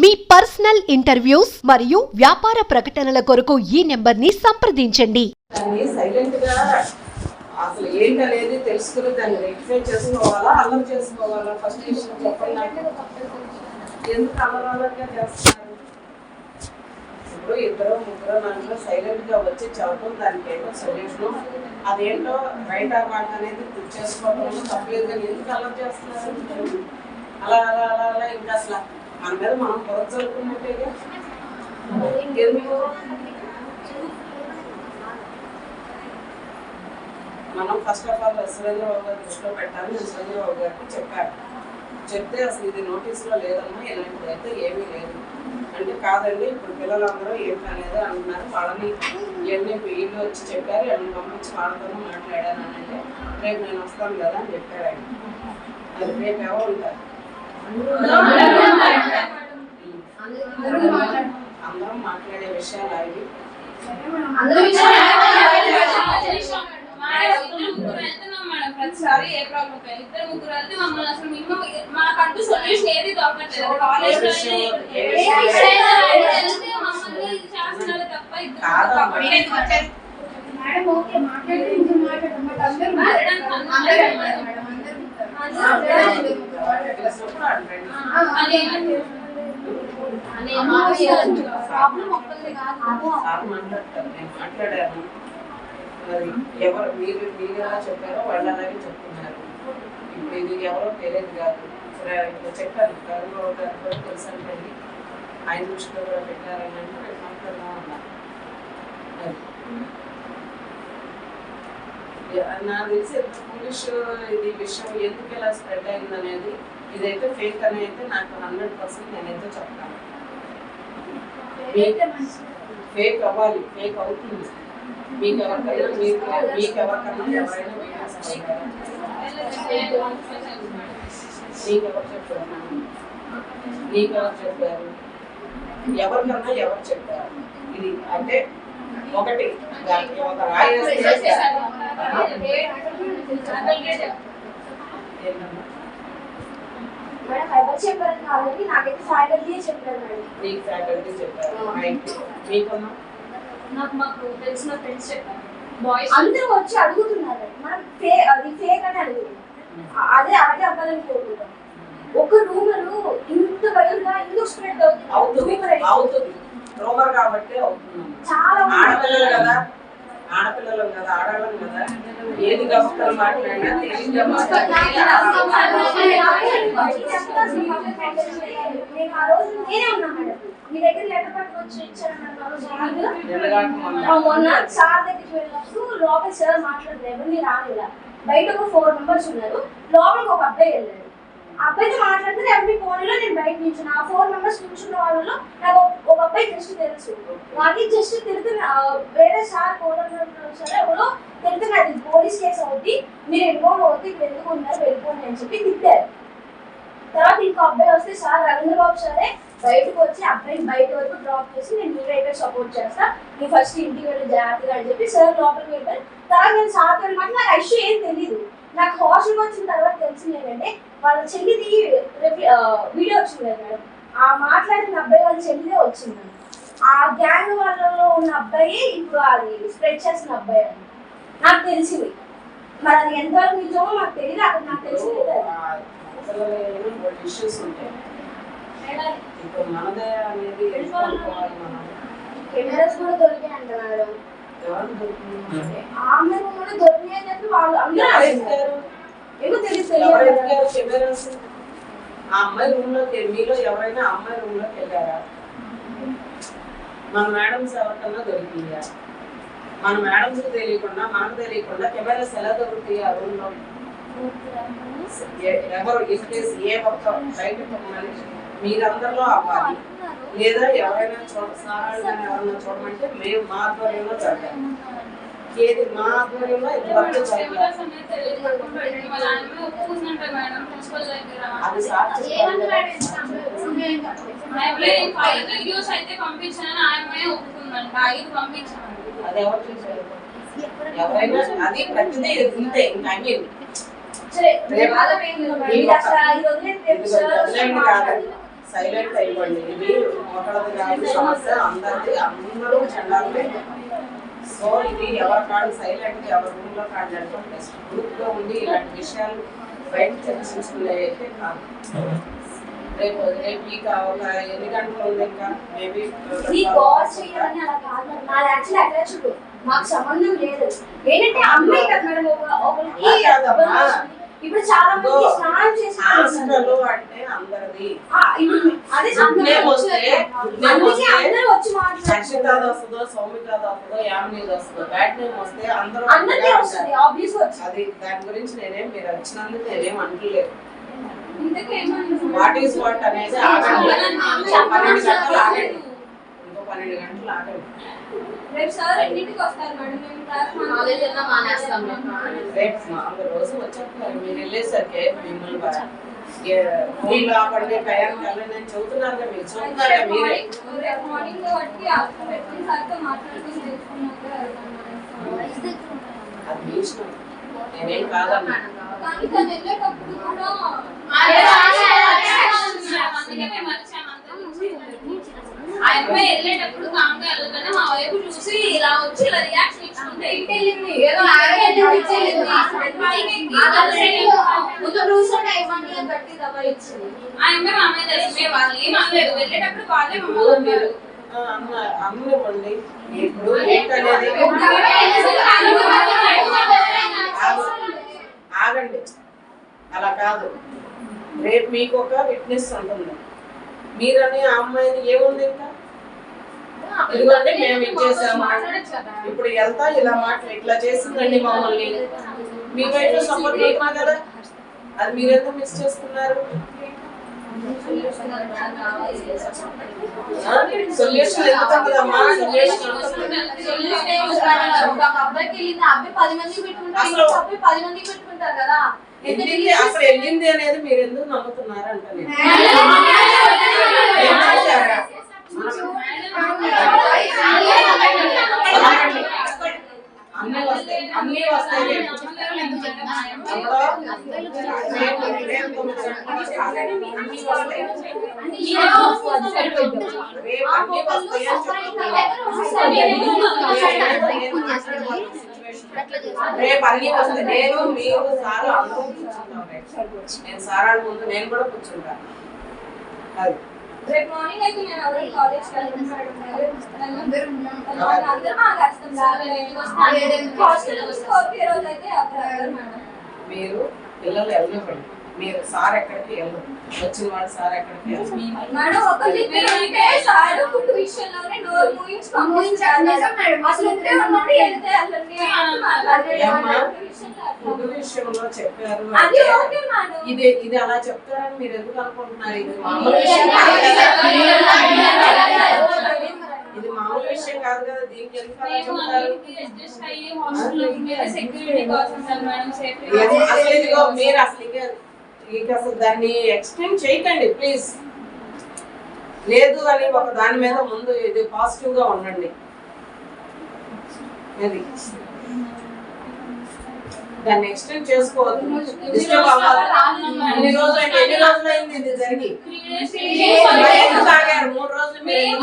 మీ personal interviews మరియు వ్యాపార ప్రకటనల కొరకు ఈ నెంబర్ని సంప్రదించండి. అసలు ఏంటనేది తెలుసుకుని దాన్ని రెక్టిఫై చేసుకోవాలా అల్లం చేసుకోవాలా? ఫస్ట్ విషయం చెప్పండి. ఎందుకు అల్లరి అల్లరిగా చేస్తున్నారు? ఇప్పుడు ఇద్దరు ముగ్గురు దాంట్లో సైలెంట్గా వచ్చి చెప్పడం దానికి ఏంటో సొల్యూషన్ అదేంటో రైట్ ఆర్ రాంగ్ అనేది చేసుకోవడం తప్పలేదు కానీ ఎందుకు అల్లరి చేస్తున్నారు? అలా అలా అలా అలా ఇంకా అసలు మన మీద మనం పొరచ చదువుకున్నట్టేగా మనం ఫస్ట్ ఆఫ్ ఆల్ సురేంద్రబాబు గారు దృష్టిలో పెట్టాలి. నేను సురేంద్రబాబు గారికి చెప్పాను చెప్తే అసలు ఇది నోటీస్లో లేదమ్మా ఇలాంటిది అయితే ఏమీ లేదు. అంటే కాదండి ఇప్పుడు పిల్లలందరూ ఏం అనేది అంటున్నారు. వాళ్ళని ఇవన్నీ వీళ్ళు వచ్చి చెప్పారు వాళ్ళని పంపించి వాళ్ళతో మాట్లాడాను అని అంటే రేపు నేను వస్తాను కదా అని చెప్పారు ఆయన. అది రేపు ఎవరు ఉంటారు? అందరం మాట్లాడే విషయాలు అవి ప్రతిసారి ఏ ప్రాబ్లం ఇద్దరు ముగ్గురు వెళ్తే మమ్మల్ని అసలు మినిమం మాకంటూ సొల్యూషన్ ఏది దొరకట్లేదు కాలేజ్ వెళ్తే మమ్మల్ని శాసనాలు తప్ప. ఇద్దరు మేడం ఓకే మాట్లాడితే ఇంకా మాట్లాడడం అందరూ మాట్లాడారు ఎవరు మీరు మీరు ఎలా చెప్పారో వాళ్ళు అలాగే చెప్తున్నారు ఇప్పుడు ఇది ఎవరో తెలియదు కాదు సరే ఇప్పుడు చెప్పాను కరుణాబాబు గారు కూడా తెలుసు అంటే ఆయన దృష్టిలో కూడా పెట్టారని అంటే మాట్లాడదాం అన్నారు అది. నాకు తెలిసి పోలీసు ఇది విషయం ఎందుకు ఇలా స్ప్రెడ్ అయింది అనేది ఇదైతే ఫేక్ అని అయితే నాకు హండ్రెడ్ పర్సెంట్ నేనైతే చెప్తాను. ఫేక్ అవ్వాలి. ఫేక్ అవుతుంది. మీకు ఎవరికైనా మీకు మీకు ఎవరికైనా ఎవరైనా? మీకు ఎవరు చెప్పారు? మీకు ఎవరు చెప్పారు? ఎవరికన్నా ఎవరు చెప్పారు? ఇది అంటే ఒకటి. దానికి ఒక రాయి వేస్తే ఏంటమ్మా? మేడం ఎవరు చెప్పారు. కాదని నాకైతే ఫ్యాకల్టీ చెప్పారు మేడం నీకు ఫ్యాకల్టీ చెప్పారు రైట్ మీకమ్మా నాకు మాకు తెలిసిన ఫ్రెండ్స్ చెప్పారు. బాయ్స్ అందరూ వచ్చి అడుగుతున్నారు. మనం ఫే అది ఫేక్ అని అడుగుతున్నాం అ- అదే అలాగే అవ్వాలని కోరుకుంటాం ఒక రూమరు ఇంత వైల్డ్గా ఎందుకు స్ప్రెడ్ అవుతుంది. అవుతుంది. Rumour అవుతుంది రోమర్ కాబట్టి అవుతుంది చాలా ఆడపిల్లలు కదా ఆడపిల్లలు కదా ఆడవాళ్ళం కదా ఏది గమకలు మాట్లాడినా మీ దగ్గర లెటర్ పట్టుకొచ్చి ఇచ్చాను మొన్న సార్ దగ్గరికి వెళ్ళినప్పుడు లోపల సార్ మాట్లాడలేదు ఎవరిని రానిలా బయట ఒక ఫోర్ మెంబర్స్ ఉన్నారు లోపలికి ఒక అబ్బాయి వెళ్ళాడు ఆ అబ్బాయితో మాట్లాడితే ఎవరి ఫోన్లో నేను బయట నిల్చున్నా. ఆ ఫోర్ మెంబర్స్ నిల్చున్న వాళ్ళలో నాకు ఒక- అబ్బాయి జస్ట్ తెలుసు. వాడికి జస్ట్ తిరుగుతున్న వేరే సార్ కోదండ సరే ఎవరో తిరుగుతున్న అది పోలీస్ కేసు అవుద్ది. మీరు ఇన్వాల్వ్ అవుతుంది ఇక్కడ ఎందుకు ఉన్నారు? వెళ్ళిపోండి అని చెప్పి తిట్టారు. తర్వాత ఇంకో అబ్బాయి వస్తే సార్ రవీంద్రబాబు సరే బయటకు వచ్చి అబ్బాయిని బయట వరకు డ్రాప్ చేసి నేను మీరైతే సపోర్ట్ చేస్తా. నీ ఫస్ట్ ఇంటికి వెళ్ళి జాగ్రత్తగా అని చెప్పి సార్ లోపలికి వెళ్ళారు తర్వాత నేను సార్ వెళ్ళమాట నాకు ఆ ఇష్యూ ఏం తెలియదు నాకు హాస్టల్కి వచ్చిన తర్వాత తెలిసింది ఏంటంటే వాళ్ళ చెల్లిది వీడియో వచ్చింది కదా మేడం. ఆ మాట్లాడిన అబ్బాయి వాళ్ళ చెల్లిదే వచ్చింది. ఆ గ్యాంగ్ వాళ్ళలో ఉన్న అబ్బాయి ఇప్పుడు అది స్ప్రెడ్ చేసిన అబ్బాయి అని నాకు తెలిసింది. మరి అది ఎంతవరకు నిజమో నాకు తెలియదు. అక్కడ నాకు తెలిసింది ఇష్యూస్ ఉంటాయి. ఇప్పుడు మనదే అనేది ఎన్నుకోవాలి మనం? కెమెరాస్ కూడా దొరికాయి అంట మేడం? ఆమె కూడా దొరికాయి వాళ్ళు అందరూ ఆ అమ్మాయి రూమ్లోకి మీలో ఎవరైనా అమ్మాయి రూమ్లోకి వెళ్ళారా మన మేడమ్స్ ఎవరికన్నా దొరికిందా? మన మేడమ్స్ తెలియకుండా మనకు తెలియకుండా కెమెరాస్ ఎలా దొరుకుతాయి ఆ రూమ్లో ఎవరు ఏ ఒక్క బయట మనిషి మీరందరిలో అవ్వాలి. లేదా ఎవరైనా చూడ సారాలు కానీ ఎవరైనా చూడమంటే మేము మా ఆధ్వర్యంలో చదివాము ఏది మా ఆధ్వర్యంలో అది ఎవరైనా అది ఇంకా సైలెంట్ అయిపోండి. ఇది మోటార్ కాదు సమస్య. అందరికీ అందరూ చండాలే సో ఇది ఎవరి కాడు సైలెంట్ ఎవరి రూమ్లో కాడు నడపడం బెస్ట్ గ్రూప్లో ఉండి ఇలాంటి విషయాలు బయట చర్చించుకునే అయితే కాదు రేపు రేపు ఇక ఒక ఎన్ని గంటలు ఉంది ఇంకా? మేబీ కాదు. మాకు సంబంధం లేదు. ఏంటంటే అమ్మాయి కదా మేడం ఒకరికి. ఇప్పుడు చాలా మంది స్నానం అంటే అందరిది. అదే అందుకే మాట్లాడుతున్నారు వస్తుందో సౌమితాది వస్తుందో యామినీది వస్తుందో బ్యాడ్ నేమ్ వస్తే అందరూ అందరికీ వస్తుంది. ఆబ్వియస్ అది దాని గురించి నేనేం మీరు వచ్చినందుకు నేనేం అంటలేదు వాట్ ఈస్ వాట్ అనేది ఆగండి. ఇంకో పన్నెండు గంటలు ఆగండి. ఇంకో పన్నెండు గంటలు ఆగండి. రేపు సార్ ఎన్నింటికి వస్తారు మేడం? మేము క్లాస్ కాలేజ్ అన్నా మానేస్తాం? మేము. రేపు నాలుగు రోజులు వచ్చేస్తున్నారు. మీరు వెళ్ళేసరికి మిమ్మల్ని ఫోన్ ఆపండి టయానికి వెళ్ళండి అని చెబుతున్నారు కదా మీరు చూస్తున్నారా మీరే రేపు మార్నింగ్ వాటికి అర్థం పెట్టుకుని సార్తో మాట్లాడుకుని తెలుసుకున్నాక వెళ్తాం మేడం. అది మీ ఇష్టం నేనేం కాదన్నా కానీ తను వెళ్ళేటప్పుడు కూడా అదే అదే అదే అందుకే మేము వచ్చాము అందరం ఆ అమ్మాయి వెళ్ళేటప్పుడు కామ్గా వెళ్ళగానే మా వైపు చూసి ఇలా వచ్చి ఇలా రియాక్షన్ ఇచ్చుకుంటే ఇటు వెళ్ళింది. ఏదో వెళ్ళింది. ముందు గట్టి ఇచ్చింది అమ్మాయి మా అమ్మాయి తెలుసు మేము వాళ్ళు ఏం అనలేదు. వెళ్ళేటప్పుడు వాళ్ళే మమ్మల్ని అన్నారు. ఇప్పుడు ఆగు. ఆగండి. అలా కాదు. రేపు మీకు ఒక విట్నెస్ ఉంటుంది. మీరని ఆ అమ్మాయిని ఏముంది ఇంకా? ఇదిగోండి మేము ఇచ్చేసాము. ఇప్పుడు వెళ్తా ఇలా మాట్లా ఇట్లా చేసిందండి మమ్మల్ని. మీ వైపు సపోర్ట్ చేయమా కదా? అది మీరెందుకు మిస్ చేస్తున్నారు సొల్యూషన్ కదా వెళ్ళింది అసలు వెళ్ళింది అనేది మీరు ఎందుకు నమ్ముతున్నారు అంటే? అన్నీ వస్తాయి. అన్నీ వస్తాయి రేపు. అన్ని వస్తాయి నేను మీరు సార్ అందరూ కూర్చుంటాం నేను సార్ ముందు నేను కూడా కూర్చుంటాను. అది. రేపు మార్నింగ్ అయితే నేను ఎవరైనా కాలేజ్ అందరూ మాకు వస్తాం హాస్టల్ స్కోర్కి ఈ రోజు అయితే అప్పుడు మేడం. మీరు పిల్లలు వెళ్ళనివ్వండి మీరు సార్ ఎక్కడికి వెళ్ళరు. వచ్చిన వాడు సార్ ఎక్కడికి ఫుడ్ విషయంలో చెప్పారు ఇది ఇది అలా చెప్తారని మీరు ఎందుకు అనుకుంటున్నారు? ఇది మామూలు విషయం ఇది మామూలు విషయం కాదు కదా. దీనికి ఎందుకు అలా చెప్తారు? అసలు ఇదిగో మీరు అసలు ఇక అసలు దాన్ని ఎక్స్టెండ్ చేయకండి ప్లీజ్ లేదు అని ఒక దాని మీద ముందు ఇది పాజిటివ్గా ఉండండి. అది. దాన్ని ఎక్స్టెండ్ చేసుకోవద్దు డిస్టర్బ్ అవ్వదు ఎన్ని రోజులు అయింది ఎన్ని రోజులు అయింది ఇది జరిగి? త్రీ డేస్ మరి ఎందుకు ఆగారు మూడు రోజులు మీరు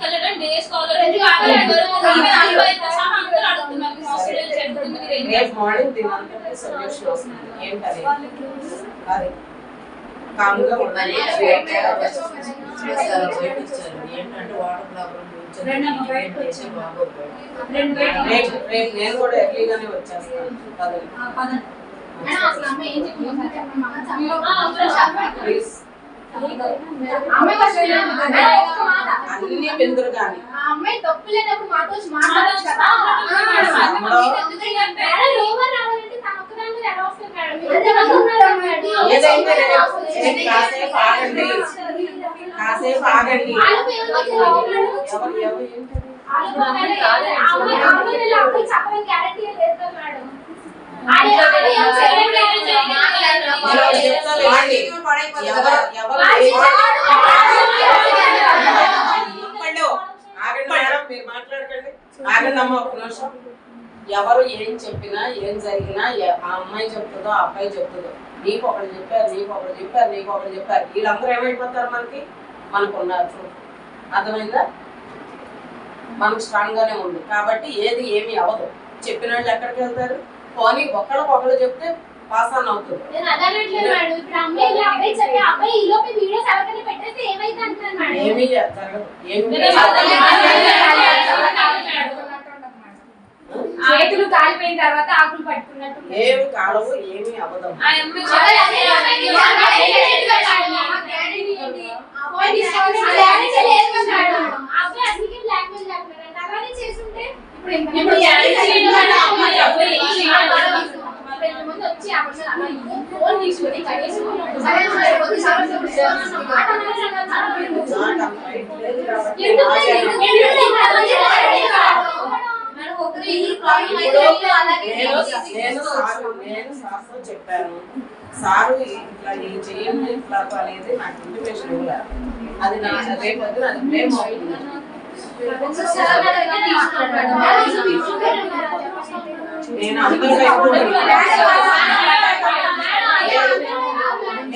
వెళ్ళడం డే స్కాలర్ మార్నింగ్ దీనంతటి సొల్యూషన్ వస్తుంది ఏంటది అది కామ్గా ఉండాలి. ఏంటంటే వాటర్ ప్రాబ్లం నేను కూడా ఎర్లీగానే వచ్చేస్తాను. అన్ని బెందురు కానీ ఆ అమ్మాయి తప్పు లేనప్పుడు మాతో మాట్లాడొచ్చు కదా. కాసేపు ఆగండి. కాసేపు మేడం మీరు మాట్లాడకండి ఆగండి అమ్మ ఒక నిమిషం. ఎవరు ఏం చెప్పినా ఏం జరిగినా ఆ అమ్మాయి చెప్తుందో ఆ అబ్బాయి చెప్తుందో నీకు ఒకరు చెప్పారు నీకు ఒకరు చెప్పారు నీకు ఒకరు చెప్పారు వీళ్ళందరూ ఏమైపోతారు మనకి? మనకు ఉన్నారు అర్థమైందా? మనకు స్ట్రాంగ్ గానే ఉంది కాబట్టి ఏది ఏమి అవ్వదు. చెప్పిన వాళ్ళు ఎక్కడికి వెళ్తారు? పోనీ ఒకళ్ళకి ఒకళ్ళు చెప్తే పాస్ ఆన్ అవుతుంది. నేను అదనట్లేదు మేడం ఇప్పుడు అమ్మాయి ఇలా అబ్బాయి చెప్పి అబ్బాయి ఈ లోపు వీడియోస్ ఎవరికైనా పెట్టేస్తే ఏమైతే అంటున్నాను మేడం ఏమీ జరగదు ఏమి చేతులు కాలిపోయిన తర్వాత ఆకులు పట్టుకున్నట్టు ఏమి కాలవు ఫోన్ తీసుకొని కనీసం మరి ఒకసారి ఒక మాట అనవసరం కదా. నాకు అంత రైట్ లేదు కాబట్టి ఎందుకు నా లేదు? చేత- ఎందుకు లేదు? మేడం ఒకరు ఈ ప్రాబ్లం అయితే ఇప్పుడు అలాగే నేను నేను సారు నేను సార్తో చెప్పాను సారు ఇట్లా ఇది చేయండి ఇట్లా అనేది నాకు ఇంటిమేషన్ ఇవ్వలేదు అది నా రేపు వద్దు అది అవుతుంది నేను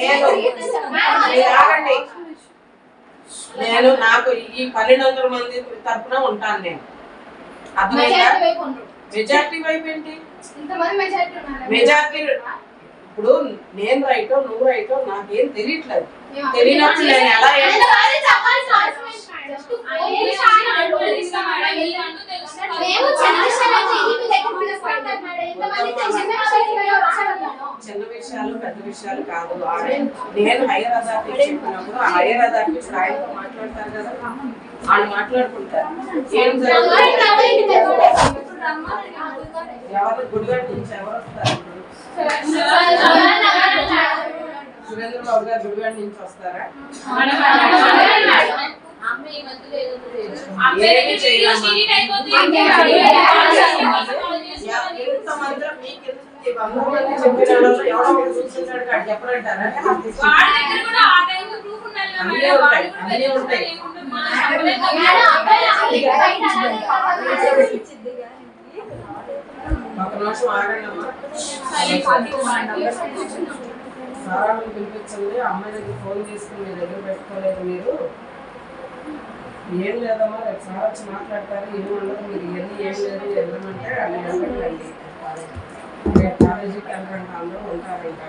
నేను ఆగండి. నేను నాకు ఈ పన్నెండు వందల మంది తరపున ఉంటాను నేను. అర్థమైందా? మెజారిటీ వైపు ఏంటి? ఇంతమంది మెజారిటీ ఉన్నారు? మెజార్టీ ఇప్పుడు నేను రైటో నువ్వు రైటో నాకేం తెలియట్లేదు. తెలియనప్పుడు నేను ఎలా చిన్న విషయాలు పెద్ద విషయాలు కాదు. నేను హైయర్ అథారిటీ చెప్పినప్పుడు ఆ హైయర్ అథారిటీ ఆయనతో మాట్లాడతారు కదా. వాళ్ళు మాట్లాడుకుంటారు. ఏం జరుగుతుంది. ఎవరు గుడివాడ నుంచి ఎవరు వస్తారు గారు నుంచి వస్తారా మీకు ఎందుకు ఎవరో కాదు చెప్పరంటారా అన్నీ ఉంటాయి, అన్నీ ఉంటాయి. ఏముంటుంది. మనం చెప్పలేం కదా. మేడం, అబ్బాయిలు అసలు బయట అలానే పర్వాలేదు. ఒక నిమిషం ఆగండి అమ్మా సారాలను పిలిపించండి అమ్మాయి దగ్గర ఫోన్ తీసుకుని మీ దగ్గర పెట్టుకోలేదు మీరు ఏం లేదమ్మా రేపు సార్ వచ్చి మాట్లాడతారు ఏం ఉండదు మీరు ఇవన్నీ ఏం లేదు వెళ్ళమంటే వాళ్ళు వెళ్ళండి రేపు కాలేజీకి వెళ్ళరంట అందరూ ఉంటారంట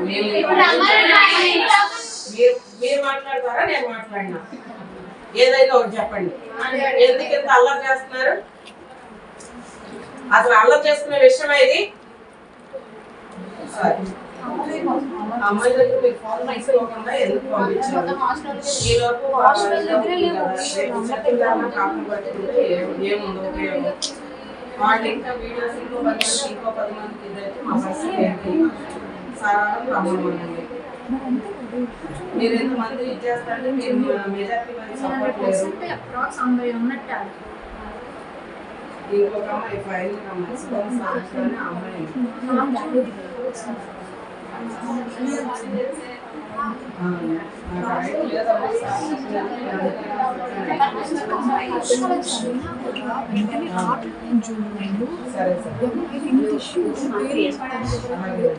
మీరు మీరు మాట్లాడతారా? నేను మాట్లాడినా. ఏదైనా ఒకటి చెప్పండి. ఎందుకు ఇంత అల్లరి చేస్తున్నారు? అసలు అల్లరి చేసుకునే విషయం ఇది? సరే. అమ్మాయి దగ్గర మీరు ఫోన్ తీసుకోకుండా ఎందుకు పంపించారు? ఈ లోపు వాళ్ళు ఇంకా వీడియోస్ ఇంకో పది మంది ఇంకో పది మందికి ఇదైతే మా పరిస్థితి ఏంటి? సారాలను రమ్మనండి. మీరు ఎంతమంది ఇది చేస్తారంటే మీరు మెజార్టీ మంది సపోర్ట్ లేదు ఇంకొక అమ్మాయి ఫైల్ అమ్మాయి సుగం సాక్షి అమ్మాయి ఆ, నాకు రైట్ లేదమ్మా సాక్షి సరే సరే అలాగే.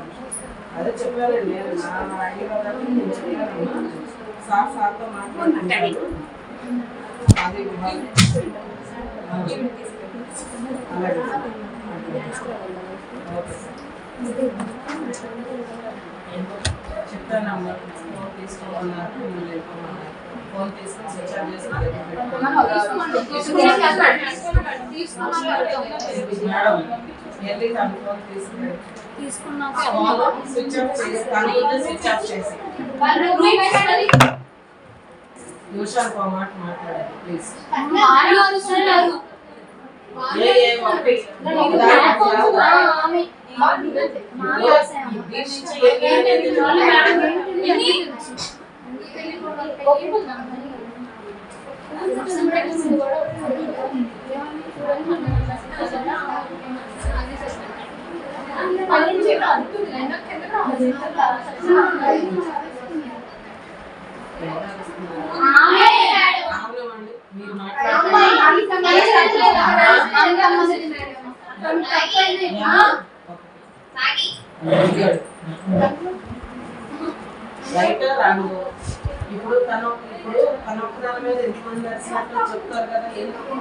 అదే చెప్పానండి నేను నా ఐడి వాళ్ళకి నేను చెప్పానమ్మా సార్ సార్తో మాట్లాడుకుంటాను అది ఆ. చెప్తానమ్మా ఫోన్ తీసుకోమన్నారు ఫోన్ తీసుకొని స్విచ్ ఆఫ్ మేడం వెళ్ళి ఫోన్ స్విచ్ ఆఫ్ చేసి స్విచ్ ఆఫ్ చేసి ఒక మాట మాట్లాడాలి ప్లీజ్ వాళ్ళు అరుస్తున్నారు. ఏ ఏ ఒకటి ప్లాట్ఫామ్స్ ఆ, ఆమె. ఆమె అవునండి మీరు మాట్లాడండి రైట్ రాను ఇప్పుడు తను ఇప్పుడు తన ఒక్కదాని మీద ఎంతమంది నడిచినట్టు చెప్తారు కదా ఎందుకు